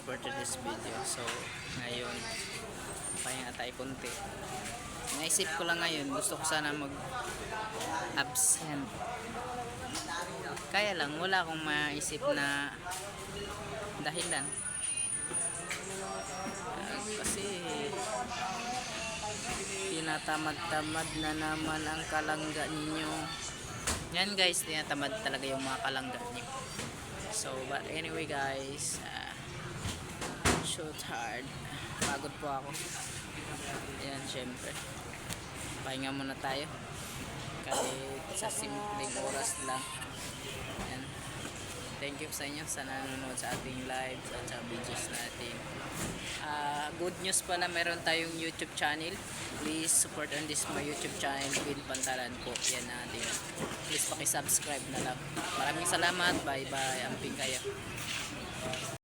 guys for today's video. So, ngayon, pahinga tayo konti. Naisip ko lang ngayon, gusto ko sana mag absent. Kaya lang, wala akong maisip na dahilan. Ah, kasi tinatamad-tamad na naman ang kalangga ninyo. Yan guys, tinatamad talaga yung mga kalangga niyo. So, but anyway guys, uh, shoot hard. Pagod po ako. Ayan, syempre. Pahinga muna tayo. Kahit sa simpleng oras lang. Ayan. Thank you sa inyo sa nanonood sa ating live at sa videos natin. Ah, good news pala, meron tayong YouTube channel. Please support on this my YouTube channel, Bin Pantalan po. Yan natin. Please paki-subscribe na lang. Maraming salamat. Bye-bye. Amping kayo.